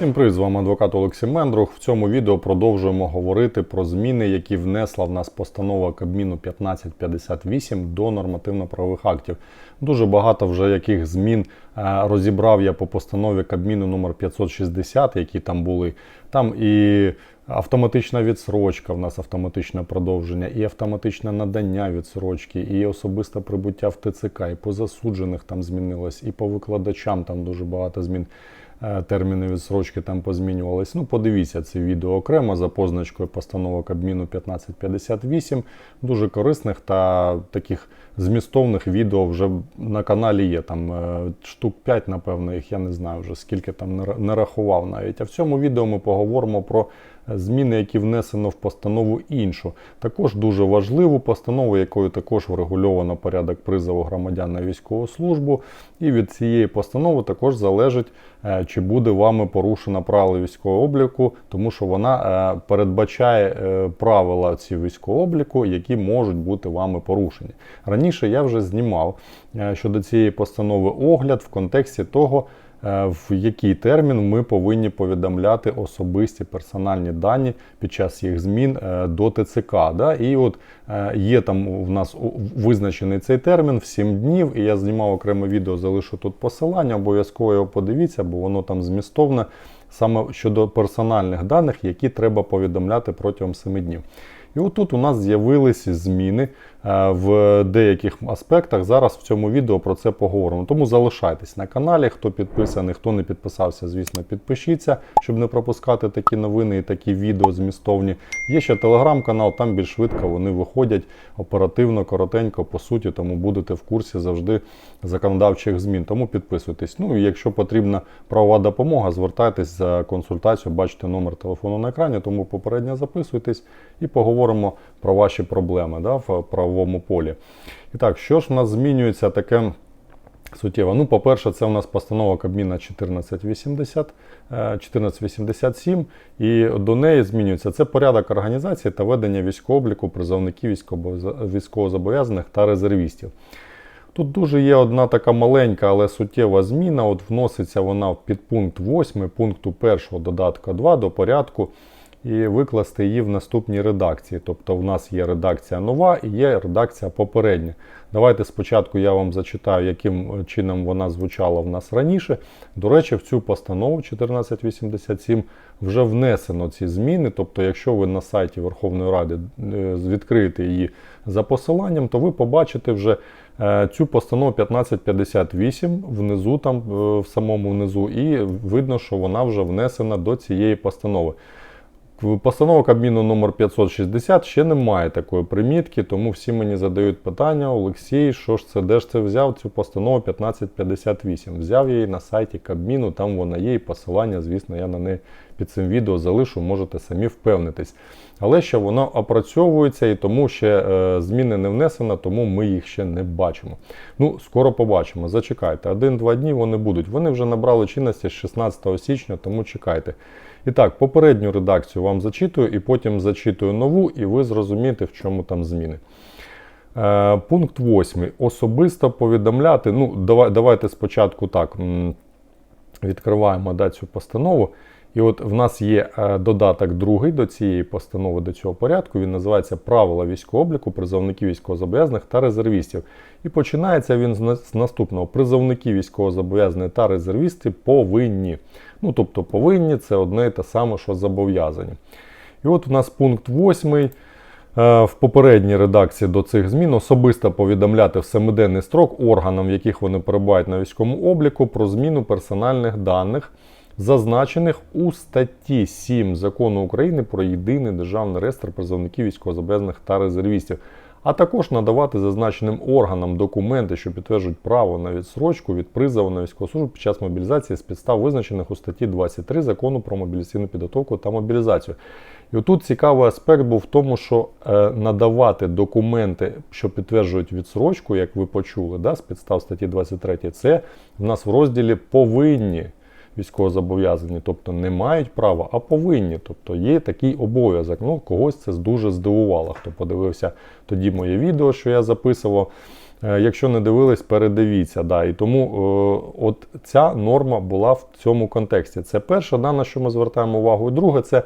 Всім привіт, з вами адвокат Олексій Мендрух. В цьому відео продовжуємо говорити про зміни, які внесла в нас постанова Кабміну 1558 до нормативно-правових актів. Дуже багато вже яких змін е, розібрав я по постанові Кабміну номер 560, які там були. Там і автоматична відсрочка, в нас автоматичне продовження, і автоматичне надання відсрочки, і особисте прибуття в ТЦК, і по засуджених там змінилось, і по викладачам там дуже багато змін. Е, Терміни відсрочки там позмінювались. Ну, подивіться це відео окремо за позначкою постановок Кабміну 1558. Дуже корисних та таких змістовних відео вже на каналі є. Там е, штук 5, напевно, їх я не знаю вже скільки там не рахував навіть. А в цьому відео ми поговоримо про зміни, які внесено в постанову іншу. Також дуже важливу постанову, якою також врегульовано порядок призову громадян на військову службу. І від цієї постанови також залежить, е, чи буде вами порушено правила військового обліку, тому що вона е, передбачає е, правила ці військового обліку, які можуть бути вами порушені. Раніше я вже знімав щодо цієї постанови огляд в контексті того, в який термін ми повинні повідомляти особисті персональні дані під час їх змін е, до ТЦК. Да? І от е, є там в нас визначений цей термін в 7 днів, і я знімав окреме відео, залишу тут посилання, обов'язково його подивіться, бо воно там змістовне саме щодо персональних даних, які треба повідомляти протягом 7 днів. І отут у нас з'явилися зміни е, в деяких аспектах. Зараз в цьому відео про це поговоримо. Тому залишайтесь на каналі. Хто підписаний, хто не підписався, звісно, підпишіться, щоб не пропускати такі новини і такі відео змістовні. Є ще телеграм-канал, там більш швидко вони виходять оперативно, коротенько, по суті, тому будете в курсі завжди законодавчих змін. Тому підписуйтесь. Ну і якщо потрібна правова допомога, звертайтесь за консультацією, бачите номер телефону на екрані, тому попередньо записуйтесь і поговоримо про ваші проблеми да, в правовому полі. І так, що ж в нас змінюється таке? Суттєво. Ну, по-перше, це у нас постанова Кабміна 1480, е, 1487, і до неї змінюється це порядок організації та ведення військового обліку призовників військово- військовозобов'язаних та резервістів. Тут дуже є одна така маленька, але суттєва зміна. От вноситься вона в підпункт 8 пункту 1 додатка 2 до порядку і викласти її в наступній редакції. Тобто в нас є редакція нова і є редакція попередня. Давайте спочатку я вам зачитаю, яким чином вона звучала в нас раніше. До речі, в цю постанову 1487 вже внесено ці зміни. Тобто, якщо ви на сайті Верховної Ради е, відкриєте її за посиланням, то ви побачите вже е, цю постанову 1558 внизу, там е, в самому внизу, і видно, що вона вже внесена до цієї постанови. Постанова Кабміну номер 560 ще немає такої примітки, тому всі мені задають питання: Олексій, що ж це, де ж це взяв цю постанову 1558? Взяв її на сайті Кабміну, там вона є, і посилання, звісно, я на неї під цим відео залишу, можете самі впевнитись. Але ще воно опрацьовується і тому ще е, зміни не внесено, тому ми їх ще не бачимо. Ну, скоро побачимо. Зачекайте, один-два дні вони будуть. Вони вже набрали чинності з 16 січня, тому чекайте. І так, попередню редакцію вам зачитую, і потім зачитую нову, і ви зрозумієте, в чому там зміни. Е, пункт 8. Особисто повідомляти. Ну, давай, давайте спочатку так. Відкриваємо да, цю постанову. І от в нас є е, додаток другий до цієї постанови, до цього порядку. Він називається Правила військового обліку призовників військовозобов'язаних та резервістів. І починається він з наступного: призовники військовозобов'язані та резервісти повинні. Ну, тобто повинні це одне і те саме, що зобов'язані. І от у нас пункт 8. В попередній редакції до цих змін особисто повідомляти в семиденний строк органам, в яких вони перебувають на військовому обліку, про зміну персональних даних, зазначених у статті 7 закону України про єдиний державний реєстр призовників військовозобов'язаних та резервістів, а також надавати зазначеним органам документи, що підтверджують право на відсрочку від призову на військову службу під час мобілізації з підстав, визначених у статті 23 закону про мобілізаційну підготовку та мобілізацію. І отут цікавий аспект був в тому, що е, надавати документи, що підтверджують відсрочку, як ви почули, да, з підстав статті 23, це в нас в розділі повинні військовозобов'язані, тобто не мають права, а повинні. Тобто є такий обов'язок. Ну, когось це дуже здивувало, хто подивився тоді моє відео, що я записував. Е, Якщо не дивились, передивіться. Да. І тому е, от ця норма була в цьому контексті. Це перше, на що ми звертаємо увагу. І друге, це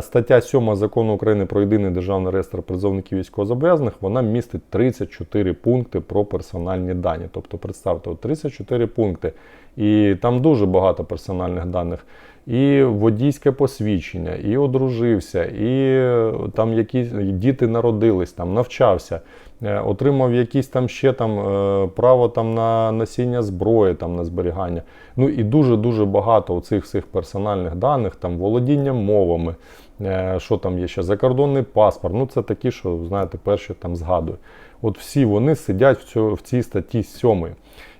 стаття 7 закону України про єдиний державний реєстр призовників військовозобов'язаних. Вона містить 34 пункти про персональні дані. Тобто, представте, 34 пункти. І там дуже багато персональних даних. І водійське посвідчення, і одружився, і е, там якісь діти народились, там навчався, е, отримав якісь там ще там е, право там на носіння зброї, там на зберігання. Ну і дуже дуже багато оцих всіх персональних даних, там володіння мовами, е, що там є ще закордонний паспорт. Ну це такі, що знаєте, перші там згадую. От всі вони сидять в, цьо, в цій статті 7.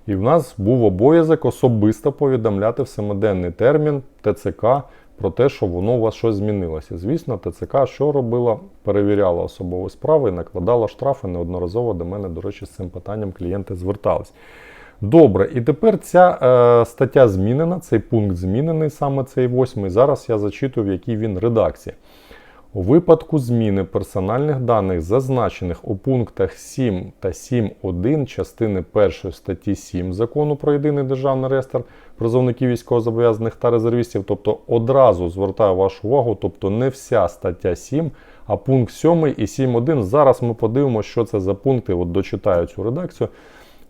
І в нас був обов'язок особисто повідомляти в семиденний термін ТЦК про те, що воно у вас щось змінилося. Звісно, ТЦК що робила? Перевіряла особові справи і накладала штрафи. Неодноразово до мене, до речі, з цим питанням клієнти звертались. Добре, і тепер ця е, стаття змінена, цей пункт змінений, саме цей восьмий. Зараз я зачитую, в якій він редакції. У випадку зміни персональних даних, зазначених у пунктах 7 та 7.1 частини 1 статті 7 закону про єдиний державний реєстр призовників військовозобов'язаних та резервістів, тобто одразу звертаю вашу увагу, тобто не вся стаття 7, а пункт 7 і 7.1. Зараз ми подивимося, що це за пункти. От дочитаю цю редакцію.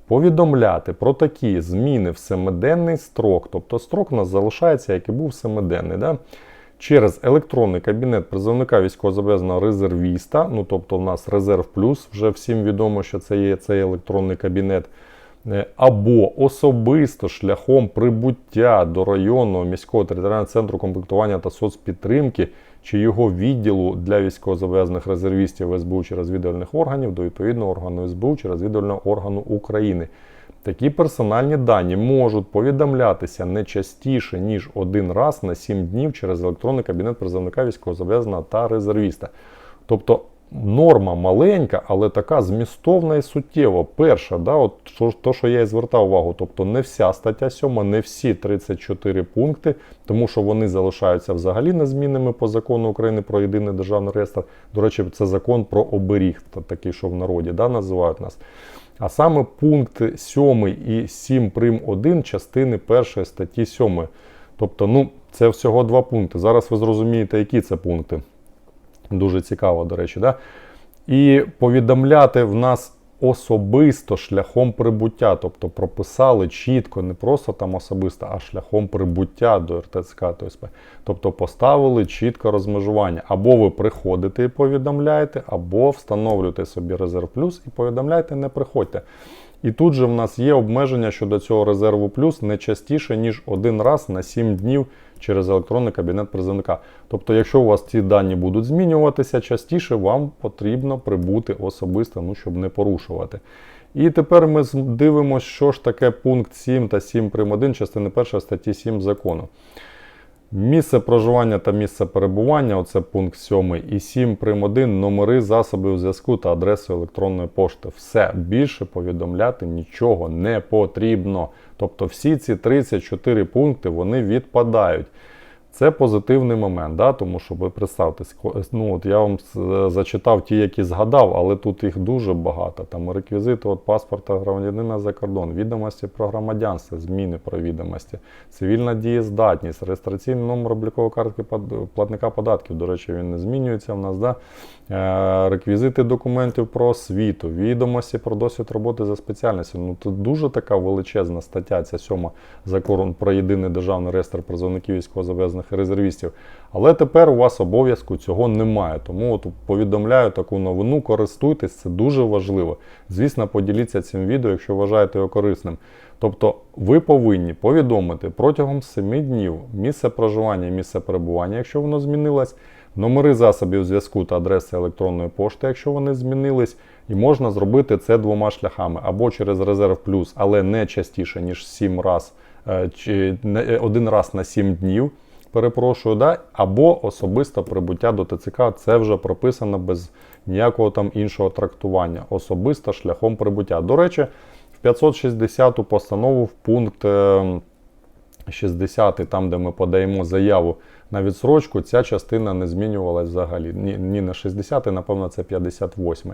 Повідомляти про такі зміни в семиденний строк, тобто строк у нас залишається, як і був семиденний. Да? Через електронний кабінет призовника військовозобов'язаного резервіста. Ну тобто, в нас резерв плюс, вже всім відомо, що це є цей електронний кабінет. е, Або особисто шляхом прибуття до районного міського територіального центру комплектування та соцпідтримки чи його відділу для військовозобов'язаних резервістів СБУ чи розвідувальних органів до відповідного органу СБУ чи розвідувального органу України. Такі персональні дані можуть повідомлятися не частіше, ніж один раз на 7 днів через електронний кабінет призовника військовозобов'язаного та резервіста. Тобто норма маленька, але така змістовна і суттєва. Перша, да, от то, що я і звертав увагу, тобто не вся стаття 7, не всі 34 пункти, тому що вони залишаються взагалі незмінними по закону України про єдиний державний реєстр. До речі, це закон про оберіг, такий, що в народі да, називають нас. А саме пункт 7 і 7 прим 1 частини 1 статті 7. Тобто, ну, це всього два пункти. Зараз ви зрозумієте, які це пункти. Дуже цікаво, до речі, да? І повідомляти в нас особисто шляхом прибуття, тобто прописали чітко, не просто там особисто, а шляхом прибуття до РТЦК та ОСП. Тобто поставили чітко розмежування. Або ви приходите і повідомляєте, або встановлюєте собі резерв плюс і повідомляєте, не приходьте. І тут же в нас є обмеження щодо цього резерву плюс не частіше, ніж один раз на 7 днів через електронний кабінет призовника. Тобто, якщо у вас ці дані будуть змінюватися частіше, вам потрібно прибути особисто, ну, щоб не порушувати. І тепер ми дивимося, що ж таке пункт 7 та 7 прим. 1 частини 1 статті 7 закону. Місце проживання та місце перебування, оце пункт 7, і 7 прим. 1, номери засобів зв'язку та адреси електронної пошти. Все більше повідомляти нічого не потрібно. Тобто всі ці 34 пункти вони відпадають. Це позитивний момент, да? тому що ви представте, ско- ну, от я вам зачитав ті, які згадав, але тут їх дуже багато. Там реквізити от паспорта громадянина за кордон, відомості про громадянство, зміни про відомості, цивільна дієздатність, реєстраційний номер облікової картки платника податків. До речі, він не змінюється в нас. Да? Е, Реквізити документів про освіту, відомості про досвід роботи за спеціальністю. Ну тут дуже така величезна стаття, ця сьома закон про єдиний державний реєстр призовників військовозобов'язаних резервістів. Але тепер у вас обов'язку цього немає. Тому от повідомляю таку новину, користуйтесь, це дуже важливо. Звісно, поділіться цим відео, якщо вважаєте його корисним. Тобто ви повинні повідомити протягом 7 днів місце проживання місце перебування, якщо воно змінилось, номери засобів зв'язку та адреси електронної пошти, якщо вони змінились, і можна зробити це двома шляхами або через резерв плюс, але не частіше ніж 7 раз, е, чи е, один раз на 7 днів. Перепрошую, да? або особисто прибуття до ТЦК. Це вже прописано без ніякого там іншого трактування. Особисто шляхом прибуття. До речі, в 560 постанову в пункт е, 60, там, де ми подаємо заяву на відсрочку, ця частина не змінювалась взагалі. Ні, ні на 60, напевно, це 58.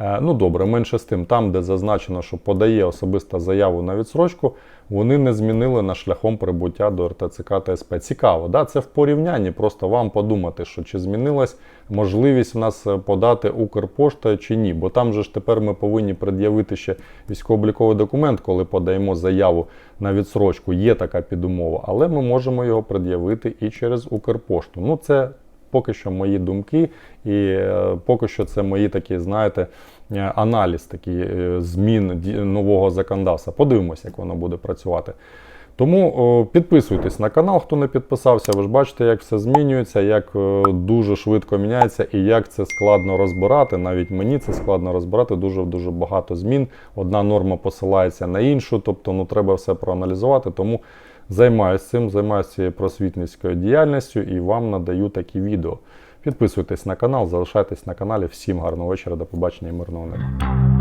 Е, ну добре, менше з тим, там, де зазначено, що подає особиста заяву на відсрочку, вони не змінили на шляхом прибуття до РТЦК та СП. Цікаво, да? це в порівнянні, просто вам подумати, що чи змінилась можливість в нас е, подати Укрпошта чи ні. Бо там же ж тепер ми повинні пред'явити ще військово-обліковий документ, коли подаємо заяву на відсрочку. Є така підумова, але ми можемо його пред'явити і через Укрпошту. Ну, це поки що мої думки, і е, поки що це мої такі, знаєте, е, аналіз такий е, змін нового законодавства. Подивимося, як воно буде працювати. Тому підписуйтесь на канал, хто не підписався. Ви ж бачите, як все змінюється, як дуже швидко міняється і як це складно розбирати. Навіть мені це складно розбирати. Дуже дуже багато змін. Одна норма посилається на іншу, тобто ну треба все проаналізувати. Тому займаюся цим, займаюся цією просвітницькою діяльністю і вам надаю такі відео. Підписуйтесь на канал, залишайтесь на каналі. Всім гарного вечора, до побачення і мирного неба.